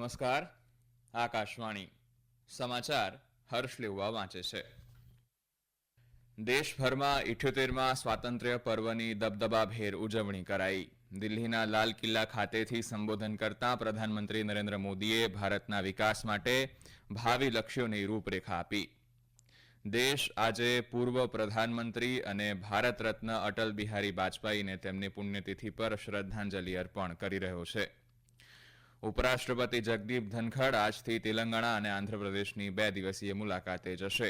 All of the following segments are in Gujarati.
નમસ્કાર. આકાશવાણી. સમાચાર હર્ષ લેવા વાંચે છે. દેશભરમાં ઇઠ્યોતેરમાં સ્વાતંત્ર્ય પર્વની દબદબાભેર ઉજવણી કરાઈ. દિલ્હીના લાલ કિલ્લા ખાતેથી સંબોધન કરતા પ્રધાનમંત્રી નરેન્દ્ર મોદીએ ભારતના વિકાસ માટે ભાવિ લક્ષ્યોની રૂપરેખા આપી. દેશ આજે પૂર્વ પ્રધાનમંત્રી અને ભારત રત્ન અટલ બિહારી વાજપેયીને તેમની પુણ્યતિથિ પર શ્રદ્ધાંજલિ અર્પણ કરી રહ્યો છે. ઉપરાષ્ટ્રપતિ જગદીપ ધનખડ આજથી તેલંગાણા અને આંધ્રપ્રદેશની બે દિવસીય મુલાકાતે જશે.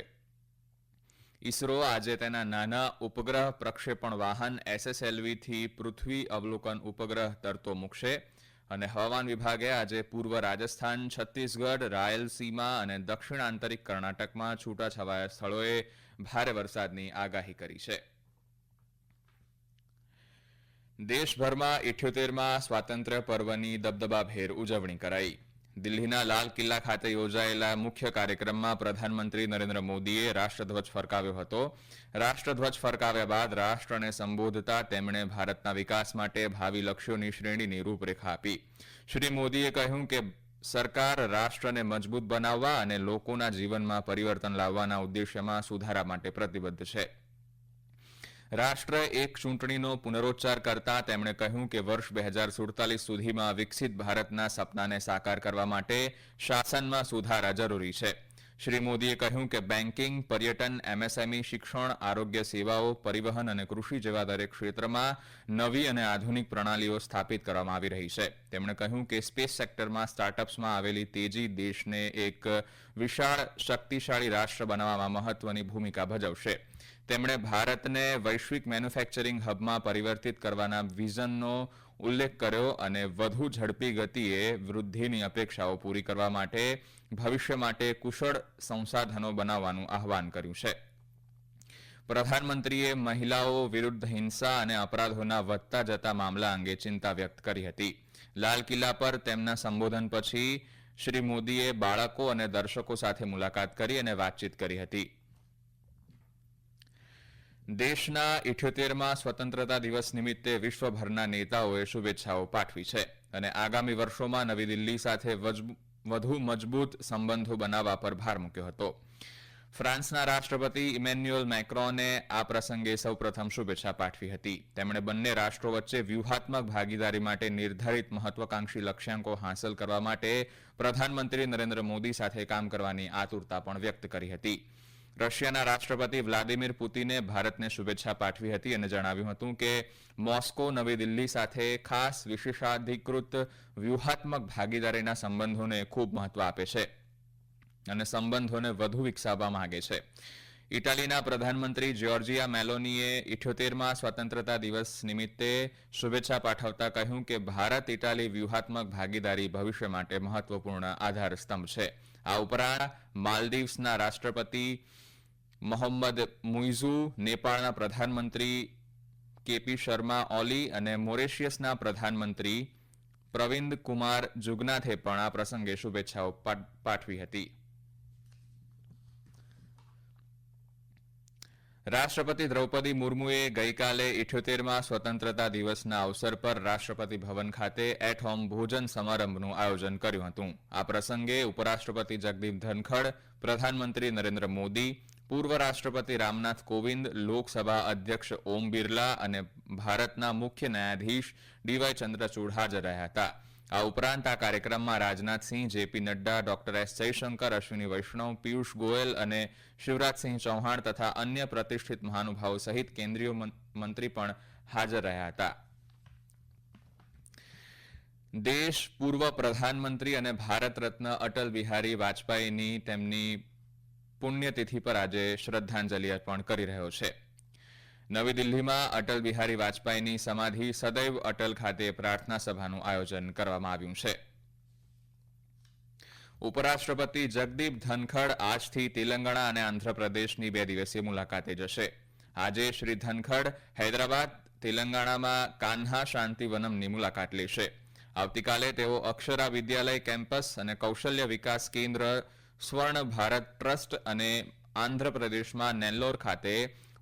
ઇસરો આજે તેના નાના ઉપગ્રહ પ્રક્ષેપણ વાહન એસએસએલવીથી પૃથ્વી અવલોકન ઉપગ્રહ તરતો મૂકશે અને હવામાન વિભાગે આજે પૂર્વ રાજસ્થાન, છત્તીસગઢ, રાયલસીમા અને દક્ષિણ આંતરિક કર્ણાટકમાં છૂટાછવાયા સ્થળોએ ભારે વરસાદની આગાહી કરી છે. દેશભરમાં ઇઠ્યોતેરમાં સ્વાતંત્ર્ય પર્વની દબદબાભેર ઉજવણી કરાઈ. દિલ્હીના લાલ કિલ્લા ખાતે યોજાયેલા મુખ્ય કાર્યક્રમમાં પ્રધાનમંત્રી નરેન્દ્ર મોદીએ રાષ્ટ્રધ્વજ ફરકાવ્યો હતો. રાષ્ટ્રધ્વજ ફરકાવ્યા બાદ રાષ્ટ્રને સંબોધતા તેમણે ભારતના વિકાસ માટે ભાવિ લક્ષ્યોની શ્રેણીની રૂપરેખા આપી. શ્રી મોદીએ કહ્યું કે, સરકાર રાષ્ટ્રને મજબૂત બનાવવા અને લોકોના જીવનમાં પરિવર્તન લાવવાના ઉદ્દેશ્યમાં સુધારા માટે પ્રતિબદ્ધ છે. રાષ્ટ્ર એક ચૂંટણીનો પુનરોચ્ચાર કરતા તેમણે કહ્યું કે વર્ષ બે હજાર સુડતાલીસ સુધીમાં વિકસિત ભારતના સપનાને સાકાર કરવા માટે શાસનમાં સુધારા જરૂરી છે. શ્રી મોદીએ કહ્યું કે બેન્કિંગ પર્યટન, એમએસએમઈ, શિક્ષણ, આરોગ્ય સેવાઓ, પરિવહન અને કૃષિ જેવા દરેક ક્ષેત્રમાં નવી અને આધુનિક પ્રણાલીઓ સ્થાપિત કરવામાં આવી રહી છે. તેમણે કહ્યું કે સ્પેસ સેક્ટરમાં સ્ટાર્ટઅપ્સમાં આવેલી તેજી દેશને એક વિશાળ શક્તિશાળી રાષ્ટ્ર બનાવવામાં મહત્વની ભૂમિકા ભજવશે. તેમણે ભારતને વૈશ્વિક મેન્યુફેક્ચરિંગ હબમાં પરિવર્તિત કરવાના વિઝનનો ઉલ્લેખ કર્યો અને વધુ ઝડપી ગતિએ વૃદ્ધિની અપેક્ષાઓ પૂરી કરવા માટે ભવિષ્ય માટે કુશળ સંસાધનો બનાવવાનું આહવાન કર્યું છે. પ્રધાનમંત્રીએ મહિલાઓ વિરુદ્ધ હિંસા અને અપરાધોના વધતા જતા મામલા અંગે ચિંતા વ્યક્ત કરી હતી. લાલ કિલ્લા પર તેમના સંબોધન પછી શ્રી મોદીએ બાળકો અને દર્શકો સાથે મુલાકાત કરી અને વાતચીત કરી હતી. દેશના ઇઠ્યોતેરમાં સ્વતંત્રતા દિવસ નિમિત્તે વિશ્વભરના નેતાઓએ શુભેચ્છાઓ પાઠવી છે અને આગામી વર્ષોમાં નવી દિલ્હી સાથે વધુ મજબૂત સંબંધો બનાવવા પર ભાર મૂક્યો હતો. ફ્રાન્સના રાષ્ટ્રપતિ ઇમેન્યુઅલ મેક્રોને આ પ્રસંગે સૌપ્રથમ શુભેચ્છા પાઠવી હતી. તેમણે બંને રાષ્ટ્રો વચ્ચે વ્યૂહાત્મક ભાગીદારી માટે નિર્ધારિત મહત્વાકાંક્ષી લક્ષ્યાંકો હાંસલ કરવા માટે પ્રધાનમંત્રી નરેન્દ્ર મોદી સાથે કામ કરવાની આતુરતા પણ વ્યક્ત કરી હતી. રશિયાના રાષ્ટ્રપતિ વ્લાદિમીર પુતિને ભારતને શુભેચ્છા પાઠવી હતી અને જણાવ્યું હતું કે મોસ્કો નવી દિલ્હી સાથે ખાસ વિશેષાધિકૃત વ્યૂહાત્મક ભાગીદારીના સંબંધોને ખૂબ મહત્વ આપે છે અને સંબંધોને વધુ વિકસાવવા માંગે છે. ઇટાલીના પ્રધાનમંત્રી જ્યોર્જિયા મેલોનીએ ઇઠ્યોતેરમાં સ્વતંત્રતા દિવસ નિમિત્તે શુભેચ્છા પાઠવતા કહ્યું કે ભારત ઇટાલી વ્યૂહાત્મક ભાગીદારી ભવિષ્ય માટે મહત્વપૂર્ણ આધાર સ્તંભ છે. આ ઉપરાંત માલદીવ્સના રાષ્ટ્રપતિ મોહમ્મદ મુઇઝુ, નેપાળના પ્રધાનમંત્રી કેપી શર્મા, ઓલી અને મોરેશિયસના પ્રધાનમંત્રી પ્રવિંદ કુમાર જુગનાથે પણ આ પ્રસંગે શુભેચ્છાઓ પાઠવી હતી. રાષ્ટ્રપતિ દ્રૌપદી મુર્મુએ ગઈકાલે ઇઠ્યોતેરમાં સ્વતંત્રતા દિવસના અવસર પર રાષ્ટ્રપતિ ભવન ખાતે એટ હોમ ભોજન સમારંભનું આયોજન કર્યું હતું. આ પ્રસંગે ઉપરાષ્ટ્રપતિ જગદીપ ધનખડ, પ્રધાનમંત્રી નરેન્દ્ર મોદી પૂર્વ રાષ્ટ્રપતિ રામનાથ કોવિંદ, લોકસભા અધ્યક્ષ ઓમ બિરલા અને ભારતના મુખ્ય ન્યાયાધીશ ડીવાય ચંદ્રચૂડ હાજર રહ્યા હતા. આ ઉપરાંત આ કાર્યક્રમમાં Rajnath Singh JP Nadda, doctor S Jaishankar, Ashwini Vaishnaw, Piyush Goyal અને શિવરાજસિંહ ચૌહાણ તથા અન્ય પ્રતિષ્ઠિત મહાનુભાવો સહિત કેન્દ્રીય મંત્રી પણ હાજર રહ્યા હતા. દેશ પૂર્વ પ્રધાનમંત્રી અને ભારત રત્ન અટલ બિહારી વાજપેયીની તેમની પુણ્યતિથિ પર આજે શ્રદ્ધાંજલિ અર્પણ કરી રહ્યો છે. નવી દિલ્હીમાં અટલ બિહારી વાજપેયીની સમાધિ સદૈવ અટલ ખાતે પ્રાર્થના સભાનું આયોજન કરવામાં આવ્યું છે. ઉપરાષ્ટ્રપતિ જગદીપ ધનખડ આજથી તેલંગાણા અને આંધ્રપ્રદેશની બે દિવસીય મુલાકાતે જશે. આજે શ્રી ધનખડ હૈદરાબાદ, તેલંગાણામાં કાન્હા શાંતિવનમની મુલાકાત લેશે. આવતીકાલે તેઓ અક્ષરા વિદ્યાલય કેમ્પસ અને કૌશલ્ય વિકાસ કેન્દ્ર સ્વર્ણ ભારત ટ્રસ્ટ અને આંધ્રપ્રદેશમાં નેલ્લોર ખાતે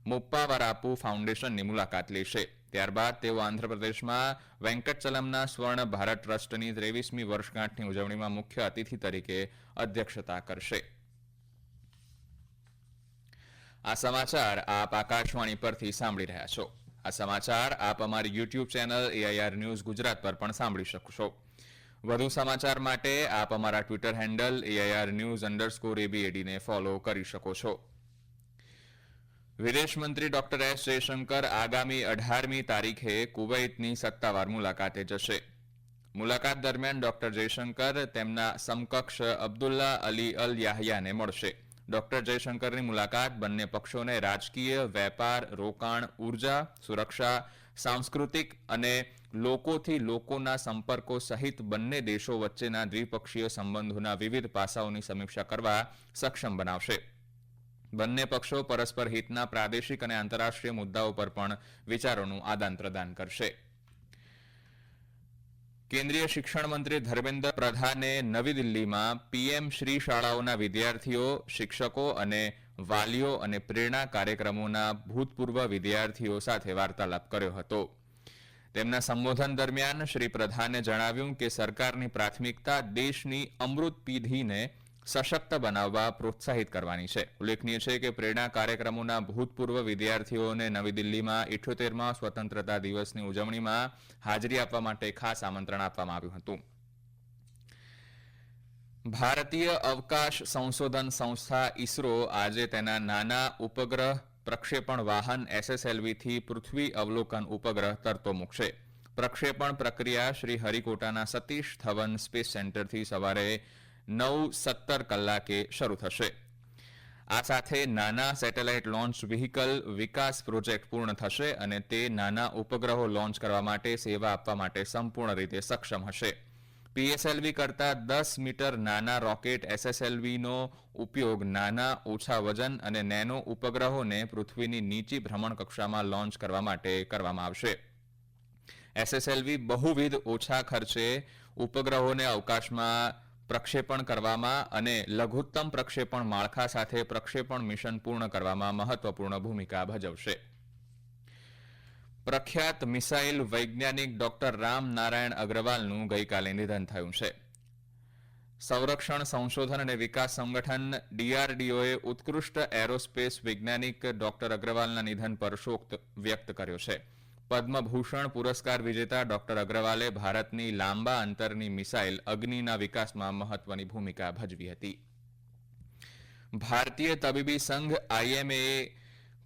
મુપ્પાવરાપુ ફાઉન્ડેશનની મુલાકાત લેશે. ત્યારબાદ તેઓ આંધ્રપ્રદેશમાં વેંકટચલમના સ્વર્ણ ભારત ટ્રસ્ટની ત્રેવીસમી વર્ષગાંઠની ઉજવણીમાં મુખ્ય અતિથિ તરીકે અધ્યક્ષતા કરશે. આ સમાચાર આપ આકાશવાણી પરથી સાંભળી રહ્યા છો. આ સમાચાર આપ અમારી YouTube channel AIR news Gujarat પર પણ સાંભળી શકશો. વધુ સમાચાર માટે આપ અમારા Twitter handle AIR news underscore એબીએડીને follow કરી શકો છો. વિદેશ મંત્રી ડોક્ટર એસ જયશંકર આગામી અઢારમી તારીખે કુવૈતની સત્તાવાર મુલાકાતે જશે. મુલાકાત દરમિયાન ડોક્ટર જયશંકર તેમના સમકક્ષ અબ્દુલ્લા અલી અલ યાહયાને મળશે. ડોક્ટર જયશંકરની મુલાકાત બંને પક્ષોને રાજકીય, વેપાર, રોકાણ, ઊર્જા, સુરક્ષા સાંસ્કૃતિક અને લોકોથી લોકોના સંપર્કો સહિત બંને દેશો વચ્ચેના દ્વિપક્ષીય સંબંધોના વિવિધ પાસાઓની સમીક્ષા કરવા સક્ષમ બનાવશે. બંને પક્ષો પરસ્પર હિતના પ્રાદેશિક અને આંતરરાષ્ટ્રીય મુદ્દાઓ પર પણ વિચારોનું આદાન પ્રદાન કરશે. કેન્દ્રીય શિક્ષણ મંત્રી ધર્મેન્દ્ર પ્રધાને નવી દિલ્હીમાં પીએમ શ્રી શાળાઓના વિદ્યાર્થીઓ, શિક્ષકો અને વાલીઓ અને પ્રેરણા કાર્યક્રમોના ભૂતપૂર્વ વિદ્યાર્થીઓ સાથે વાર્તાલાપ કર્યો હતો. તેમના સંબોધન દરમિયાન શ્રી પ્રધાને જણાવ્યું કે સરકારની પ્રાથમિકતા દેશની અમૃત પીઢીને સશક્ત બનાવવા પ્રોત્સાહિત કરવાની છે. ઉલ્લેખનીય છે કે પ્રેરણા કાર્યક્રમોના ભૂતપૂર્વ વિદ્યાર્થીઓને નવી દિલ્હીમાં ઇઠ્યોતેરમાં સ્વતંત્રતા દિવસની ઉજવણીમાં હાજરી આપવા માટે ખાસ આમંત્રણ આપવામાં આવ્યું હતું. ભારતીય અવકાશ સંશોધન સંસ્થા ઇસરો આજે તેના નાના ઉપગ્રહ, પ્રક્ષેપણ વાહન એસએસએલવીથી પૃથ્વી અવલોકન ઉપગ્રહ તરતો મૂકશે. પ્રક્ષેપણ પ્રક્રિયા શ્રી હરિકોટાના સતીશ ધવન સ્પેસ સેન્ટરથી સવારે નવ સત્તર કલાકે શરૂ થશે. આ સાથે નાના સેટેલાઇટ લોન્ચ વ્હીકલ વિકાસ પ્રોજેક્ટ પૂર્ણ થશે અને તે નાના ઉપગ્રહો લોન્ચ કરવા માટે સેવા આપવા માટે સંપૂર્ણ રીતે સક્ષમ હશે. પીએસએલવી કરતાં દસ મીટર નાના રોકેટ એસએસએલવીનો ઉપયોગ નાના, ઓછા વજન અને નેનો ઉપગ્રહોને પૃથ્વીની નીચી ભ્રમણ કક્ષામાં લોન્ચ કરવા માટે કરવામાં આવશે. એસએસએલવી બહુવિધ ઓછા ખર્ચે ઉપગ્રહોને અવકાશમાં પ્રક્ષેપણ કરવામાં અને લઘુત્તમ પ્રક્ષેપણ માળખા સાથે પ્રક્ષેપણ મિશન પૂર્ણ કરવામાં મહત્વપૂર્ણ ભૂમિકા ભજવશે. પ્રખ્યાત મિસાઇલ વૈજ્ઞાનિક ડોક્ટર રામ નારાયણ અગ્રવાલનું ગઈકાલે નિધન થયું છે. સંરક્ષણ, સંશોધન અને વિકાસ સંગઠન ડીઆરડીઓએ ઉત્કૃષ્ટ એરોસ્પેસ વૈજ્ઞાનિક ડોક્ટર અગ્રવાલના નિધન પર શોક વ્યક્ત કર્યો છે. પદ્મભૂષણ પુરસ્કાર વિજેતા ડોક્ટર અગ્રવાલે ભારતની લાંબા અંતરની મિસાઇલ અગ્નિના વિકાસમાં મહત્વની ભૂમિકા ભજવી હતી. ભારતીય તબીબી સંઘ આઈએમએ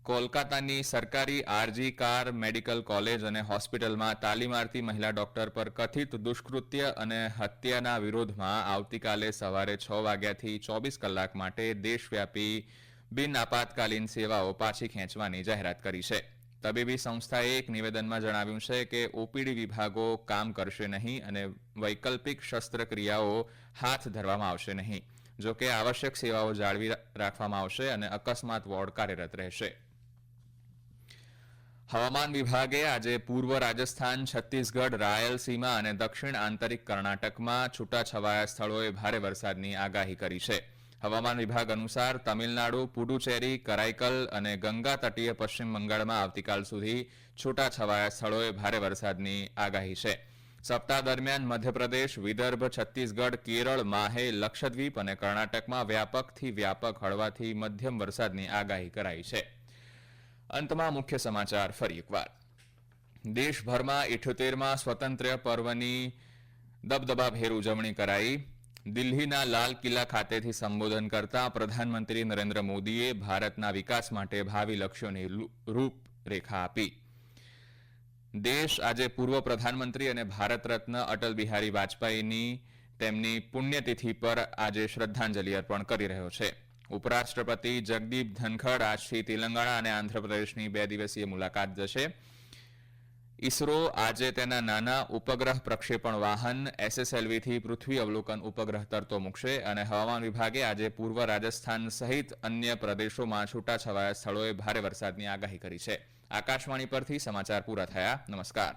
કોલકાતાની સરકારી આરજી કાર, મેડિકલ કોલેજ અને હોસ્પિટલમાં તાલીમાર્થી મહિલા ડોક્ટર પર કથિત દુષ્કૃત્ય અને હત્યાના વિરોધમાં આવતીકાલે સવારે છ વાગ્યાથી ચોવીસ કલાક માટે દેશવ્યાપી બિન આપાતકાલીન સેવાઓ પાછી ખેંચવાની જાહેરાત કરી છે. તબીબી સંસ્થાએ એક નિવેદનમાં જણાવ્યું છે કે ઓપીડી વિભાગો કામ કરશે નહીં અને વૈકલ્પિક શસ્ત્રક્રિયાઓ હાથ ધરવામાં આવશે નહીં જો કે આવશ્યક સેવાઓ જાળવી રાખવામાં આવશે અને અકસ્માત વોર્ડ કાર્યરત રહેશે. હવામાન વિભાગે આજે પૂર્વ રાજસ્થાન, છત્તીસગઢ, રાયલસીમા અને દક્ષિણ આંતરિક કર્ણાટકમાં છૂટાછવાયા સ્થળોએ ભારે વરસાદની આગાહી કરી છે. હવામાન વિભાગ અનુસાર તમિલનાડુ, પુડુચેરી, કરાઈકલ અને ગંગા તટીય પશ્ચિમ બંગાળમાં આવતીકાલ સુધી છૂટાછવાયા સ્થળોએ ભારે વરસાદની આગાહી છે. સપ્તાહ દરમિયાન મધ્યપ્રદેશ, વિદર્ભ, છત્તીસગઢ, કેરળ, માહે, લક્ષદ્વીપ અને કર્ણાટકમાં વ્યાપકથી વ્યાપક હળવાથી મધ્યમ વરસાદની આગાહી કરાઈ છે. અંતમાં મુખ્ય સમાચાર, ફરી એકવાર. દેશભરમાં ઇઠ્યોતેરમાં સ્વતંત્ર્ય પર્વની દબદબાભેર ઉજવણી કરાઈ. દિલ્હીના લાલ કિલ્લા ખાતેથી સંબોધન કરતા પ્રધાનમંત્રી નરેન્દ્ર મોદીએ ભારતના વિકાસ માટે ભાવિ લક્ષ્યોની રૂપરેખા આપી. દેશ આજે પૂર્વ પ્રધાનમંત્રી અને ભારત રત્ન અટલ બિહારી વાજપેયીની તેમની પુણ્યતિથિ પર આજે શ્રદ્ધાંજલિ અર્પણ કરી રહ્યો છે. ઉપરાષ્ટ્રપતિ જગદીપ ધનખડ આજથી તેલંગાણા અને આંધ્રપ્રદેશની બે દિવસીય મુલાકાત જશે. ઇસરો આજે તેના નાના ઉપગ્રહ પ્રક્ષેપણ વાહન એસએસએલવીથી પૃથ્વી અવલોકન ઉપગ્રહ તરતો મૂકશે અને હવામાન વિભાગે આજે પૂર્વ રાજસ્થાન સહિત અન્ય પ્રદેશોમાં છૂટાછવાયા સ્થળોએ ભારે વરસાદની આગાહી કરી છે. આકાશવાણી પરથી સમાચાર પૂરા થયા. નમસ્કાર.